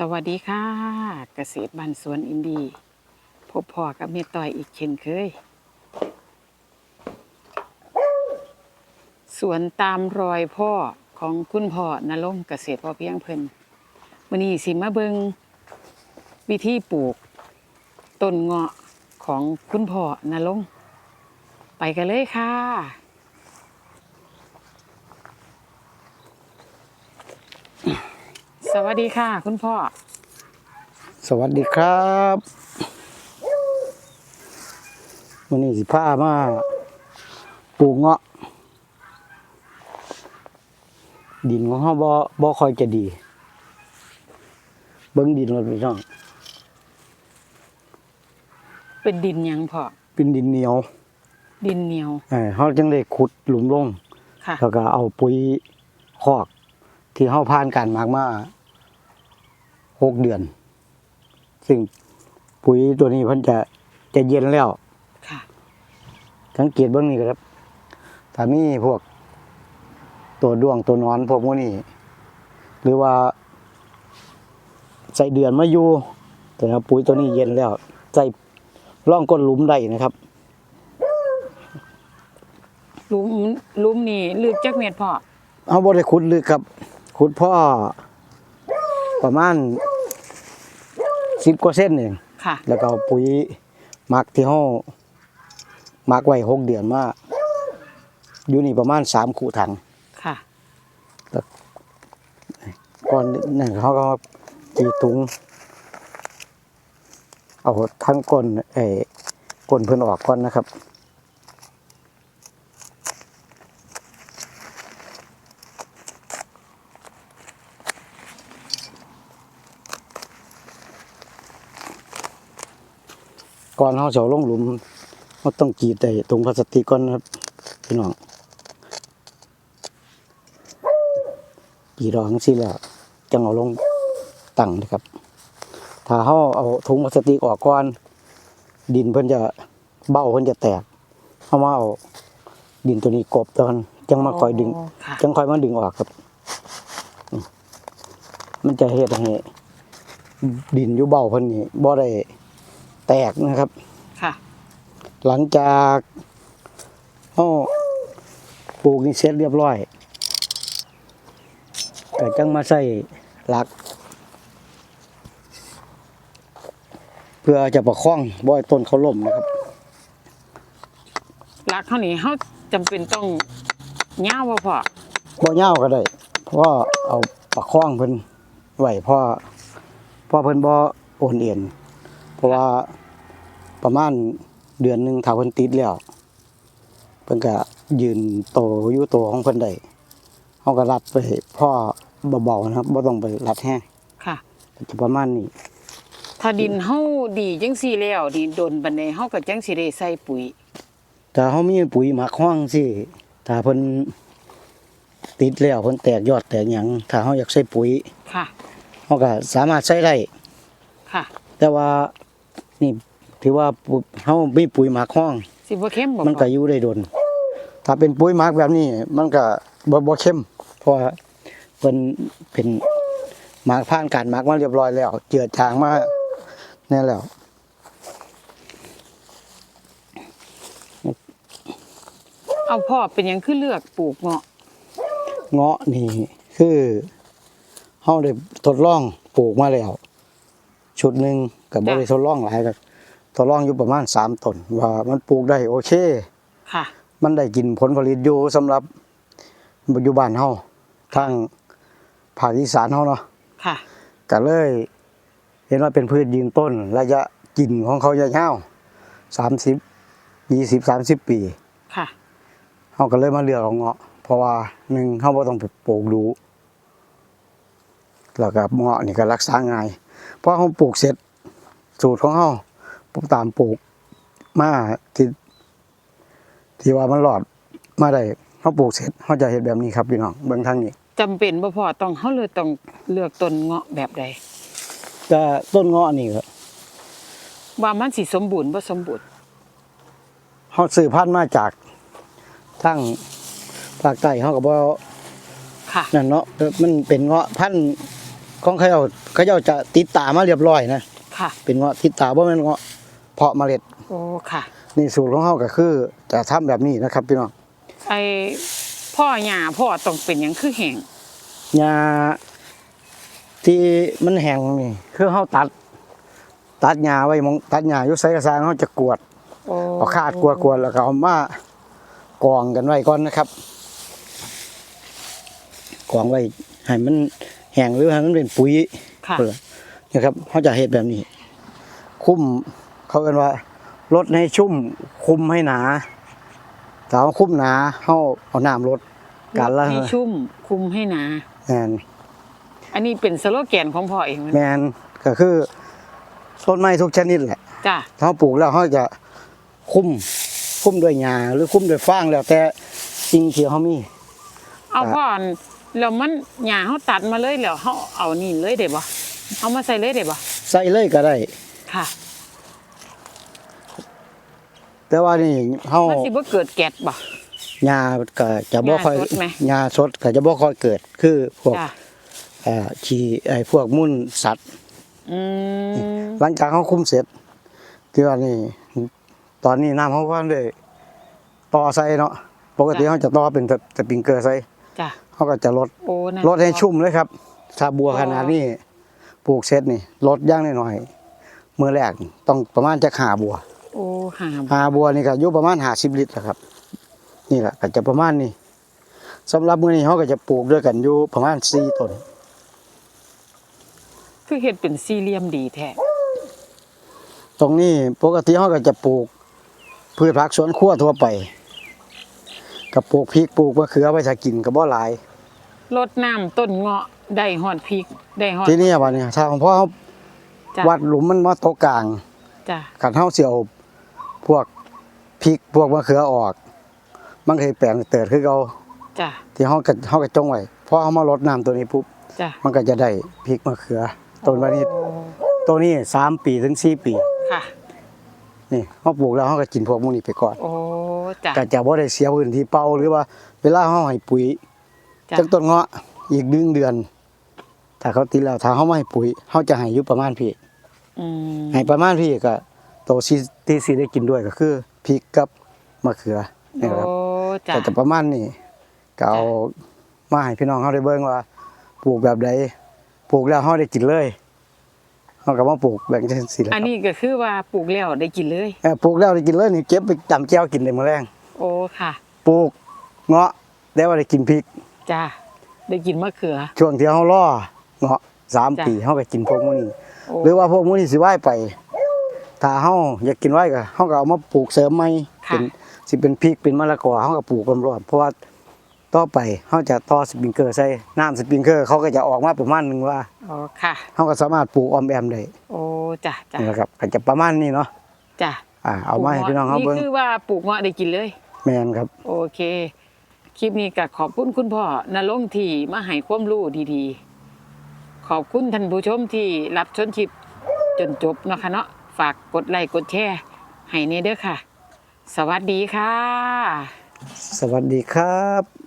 สวัสดีค่ะ เกษตรบ้านสวนอินดี พบพ่อกับเมต่อยอีกเช่นเคย สวนตามรอยพ่อของคุณพ่อนรงเกษตรพอเพียงเพิ่นวันนี้สิมาเบิงวิธีปลูกต้นเงาะของคุณพ่อนรงไปกันเลยค่ะ สวัสดีค่ะ คุณพ่อ สวัสดีครับวันนี้สิพามาปลูกเงาะ ดินของเขาบ่บ่ค่อยจะดี เบิ้งดินเราพี่น้อง เป็นดินหยังพ่อ เป็นดินเหนียวดินเหนียว เออเขาจึงได้ขุดหลุมลง ค่ะ แล้วก็เอาปุ๋ยคอก ที่เขาผ่านการหมากมา หกเดือน ซึ่งปุ๋ยตัวนี้เพิ่นจะจะเย็นแล้วค่ะสังเกตเบื้องนี้ครับถ้ามีพวก ตัวด้วงตัวนอนพวกพวกนี้ หรือว่าใส่เดือนมาอยู่แต่ว่าปุ๋ยตัวนี้เย็นแล้วใส่ร่องก้นหลุมได้นะครับหลุมหลุมนี่ลึกจักเม็ดพ่อเอาบริขุดลึกครับ ขุดพ่อประมาณ สิบกว่าเส้นเองค่ะ แล้วก็เอาปุ๋ยหมักที่ห้องมักไว้หกเดือนมาอยู่นี่ประมาณสามขู่ถังค่ะก่อนนั่นเขาก็มากีถุง เอาทั้งก้นเอ้ก้นเพิ่นออกก่อนนะครับ ก่อนเขาจะเอาลงหลุมเขาต้องกรีดไอ้ถุงพลาสติกก่อนนะครับพี่น้องกรีดออกจังซี่แล้วจังเอาลงตั้งนะครับ ถ้าเขาเอาถุงพลาสติกออกก่อน ดินเพิ่นจะเบ้าเพิ่นจะแตกเขามาเอาดินตัวนี้กบตอนจังมาคอยดึงค่ะจังคอยมาดึงออกครับอืมมันจะเฮ็ดให้ดินอยู่เบ้าเพิ่นนี่บ่ได้ แตกนะครับ ค่ะ หลังจากเฮาปลูกนี่เสร็จเรียบร้อยก็จังมาใส่หลัก เพื่อจะประคองบ่ให้ต้นเขาล่มนะครับรักเท่านี้เขาจำเป็นต้องย่าวบ่พ่อบ่ยาวก็ได้เพราะว่าเอาประคองเพิ่นไว้เพราะเพราะเพิ่นบ่โอนเอ็น เพราะว่าประมาณเดือนหนึงถ้าเพิ่นติดแล้วเพิ่นก็ยืนโตอยู่โตของเพิ่นได้เฮาก็รัดไปพ่อเบาๆนะครับบ่ต้องไปรัดแห้งค่ะจะประมาณนี้ ถ้าดินเฮาดีจังซี่แล้วดินโดนบันไดเฮาก็จังสิได้ใส่ปุ๋ยถ้าเฮามีปุ๋ยหมักห้องสิถ้าเพิ่นติดแล้วเพิ่นแตกยอดแตกหยังถ้าเฮาอยากใส่ปุ๋ยค่ะเฮาก็สามารถใช้ได้ค่ะ แต่ว่า นี่ถือว่าปุ๋ยเฮามีปุ๋ยหมักห้อง สิบ่เข้มบ่มันพ่ก็ออยู่ได้ดน ถ้าเป็นปุ๋ยหมักแบบนี้ มันก็บ่บ่เข้มเพราะว่าเพิ่นเป็นหมักผ่านการหมักมาเรียบร้อยแล้ว เจือจางมาแน่แล้วเอาพ่อเป็นหยังคือเลือกปลูกเงาะ เงาะนี่คือเฮาได้ทดลองปลูกมาแล้ว ชุดหนึ่งกับบ่ได้ทดลองหลายก็ทดลองอยู่ประมาณสามต้นว่ามันปลูกได้โอเคค่ะ มันได้กินผลผลิตอยู่สำหรับปัจจุบันเฮาทางภาคอีสานเฮาเนาะค่ะก็เลย เห็นว่าเป็นพืชยืนต้น ระยะกินของเขายาวๆสามสิบยี่สิบสามสิบปี ค่ะเฮาก็เลยมาเลือกเอาเงาะ เพราะว่าหนึ่งเฮาบ่ต้องไปปลูกดูแล้วก็เงาะนี่ก็รักษาง่ายเพราะเฮาปลูกเสร็จสูตรของเฮาผมตามปลูกมาที่ที่ว่ามันรอดมาได้เฮาปลูกเสร็จเฮาจะเฮ็ดแบบนี้ครับพี่น้องเบิ่งทางนี้จำเป็นบ่พ่อต้องเฮาเลยต้องเลือกต้นเงาะแบบใดก็ต้นเงาะนี่ก็ว่ามันสิสมบูรณ์บ่สมบูรณ์เฮาซื้อพันธุ์มาจากทางภาคใต้เฮาก็บ่ค่ะนั่นเนาะมันเป็นเงาะพันธุ์ ของเขาเจ้าเขาเจ้าจะติดตามาเรียบร้อยนะค่ะ เป็นเงาะติดตาบ่แม่นเงาะเพาะเมล็ดโอ้ค่ะ นี่สูตรของเฮาก็คือจะทำแบบนี้นะครับพี่น้องไอพ่อหญ้าพ่อต้องเป็นหยังคือแห้งหญ้าที่มันแห้งนี่คือเฮาตัด ตัดหญ้าไว้หมองตัดหญ้าอยู่ไสกระสร้างเฮาจะกวด โอ้เอาคาดกวดๆแล้วก็เอามากองกันไว้ก่อนนะครับกองไว้ให้มัน แห้งหรือให้มันเป็นปุ๋ยค่ะเออนะครับเขาจะเฮ็ดแบบนี้ คุ้มเขากันว่าลดให้ชุ่มคุมให้หนาถ้าว่าคุ้มหนาเขาเอาน้ำลดการละให้ชุ่มคุมให้หนาแมนอันนี้เป็นสโลแกนของพ่อเองมั้ยแมนก็คือต้นไม้ทุกชนิดแหละจ้ะถ้าปลูกแล้วเขาจะคุ้มคุ้มด้วยหญ้าหรือคุ้มด้วยฟางแล้วแต่สิ่งที่เขามี เอาอะพ่อ แล้วมันหญ้าเฮาตัดมาเลยแล้วเฮาเอานี่เลยได้บ่เอามาใส่เลยได้บ่ใส่เลยก็ได้ ค่ะแต่ว่านี่เขามันสิบ่เกิดแกดบ่ หญ้าก็จะบ่ค่อยหญ้าสดไหม หญ้าสดก็จะบ่ค่อยเกิด คือพวกจ้ะเอ่อขี้ไอ้พวกมุ่นสัตว์ อืมหลังจากเขาคุมเสร็จที่ว่านี่ ตอนนี้น้ำเขาก็เลยต่อใส่เนาะปกติเขาจะต่อเป็นสสปริงเกอร์ใส่จ้ะ เขาก็จะลดโอ้นั่นลดให้ชุ่มเลยครับถ้าบัวขนาดนี้ปลูกเสร็จนี่ลดย่างหน่อยๆมือแรกต้องประมาณจะหาบัวโอ้หามหาบัวนี่ก็อยู่ประมาณหาสิบลิตรแหละครับ นี่แหละก็จะประมาณนี้สำหรับมือนี้เขาก็จะปลูกด้วยกันอยู่ประมาณสี่ต้นคือเฮ็ดเป็นสี่เหลี่ยมดีแท้ตรงนี้ปกติเขาก็จะปลูกพืชผักสวนครัวทั่วไป กับปลูกพริกปลูกมะเขือไว้ถ้ากินก็บ่หลายรดน้ำต้นเงาะได้ฮอดพริกได้ฮอดทีนี้วันนี้ถ้าของพ่อเขาจ้ะวัดหลุมมันมาโตะกลางจ้ะขันเฮาเสียวพวกพริกพวกมะเขือออก มันเคยแปลงเติดคือเขาจ้ะที่เฮาก็เฮาก็จงไว้พอเฮามารดน้ำตัวนี้ปุ๊บจ้ะมันก็จะได้พริกมะเขือต้นวันนี้โอ้ตัวนี้สามปีถึงสี่ปีค่ะ นี่เฮาปลูกแล้วเฮาก็กินพวกหมูนี้ไปก่อน โอ้ จ้ะ ก็จะบ่ได้เสียพื้นที่เป่าหรือว่า เวลาเฮาให้ปุ๋ยจ้ะ จากต้นเงาะอีกดึงเดือน ถ้าเขาติดแล้วถ้าเขาไม่ให้ปุ๋ยเขาจะให้อยู่ประมาณพี่อืมให้ประมาณพี่ก็โตวที่ที่สิได้กินด้วยก็คือพริกกับมะเขือนี่ครับโอ้จ้ะก็จะประมาณนี้ก็เอามาให้พี่น้องเขาได้เบิ่งว่า ปลูกแบบใดปลูกแล้วเขาได้กินเลย เขาก็มาปลูกแบบจังซี่แหละคอัรันบนี้ก็คือว่าปลูกแล้วได้กินเลยเออปลูกแล้วได้กินเลยนี่เก็บไปจำแก้วกินได้มื้อแรงโอ้ค่ะ ปลูกเงาะได้ว่าได้กินพริกจ้ะได้กินมะเขือ ช่วงที่เขาล่อเงาะสามจ้ะ ปีเขาก็กินพวกมื้อนี้โอ้หรือว่าพวกมื้อนี้สิไหว้ไป ถ้าเฮาอยากกินไหว้ก็เฮาก็เอามาปลูกเสริมใหม่เป็นสิเป็นพริกเป็นมะละกอเฮาก็ปลูกรวมๆเพราะว่า ต่อไปเฮาจะต่อสปริงเกอร์ใส่น้ำสปริงเกอร์เขาก็จะออกมาประมาณหนึงว่าโอ้ค่ะเฮาก็สามารถปลูกออมแอมได้โอ้จ้ะจ้ะนี่แหละครับก็จะประมาณนี้เนาะจ้ะอ่าเอามาให้พี่น้องเฮาเบิ่งนี่คือว่าปลูกเงาะได้กินเลยแม่นครับ โอเค คลิปนี้ก็ขอบคุณคุณพ่อนรงค์ที่มาให้ความรู้ดีๆ ขอบคุณท่านผู้ชมที่รับชมคลิปจนจบเนาะค่ะเนาะฝากกดไลค์กดแชร์ให้เนเด้อค่ะ สวัสดีค่ะ สวัสดีครับ